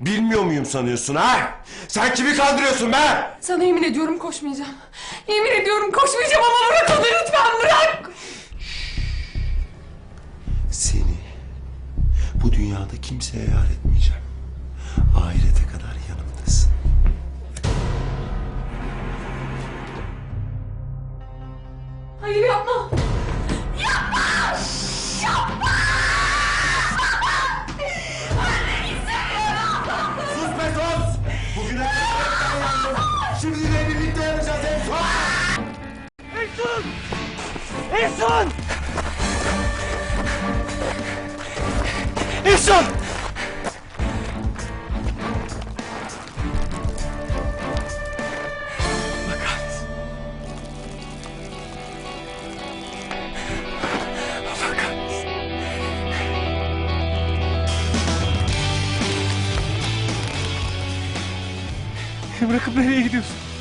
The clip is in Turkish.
Bilmiyor muyum sanıyorsun ha? Sen kimi kandırıyorsun be? Sana yemin ediyorum koşmayacağım. Yemin ediyorum koşmayacağım ama bırak onu lütfen bırak. Seni bu dünyada kimseye yar etmeyeceğim. Ahirete kadar yanımdasın. Hayır yapma. Efsun! Efsun! Bırakıp nereye gidiyorsun?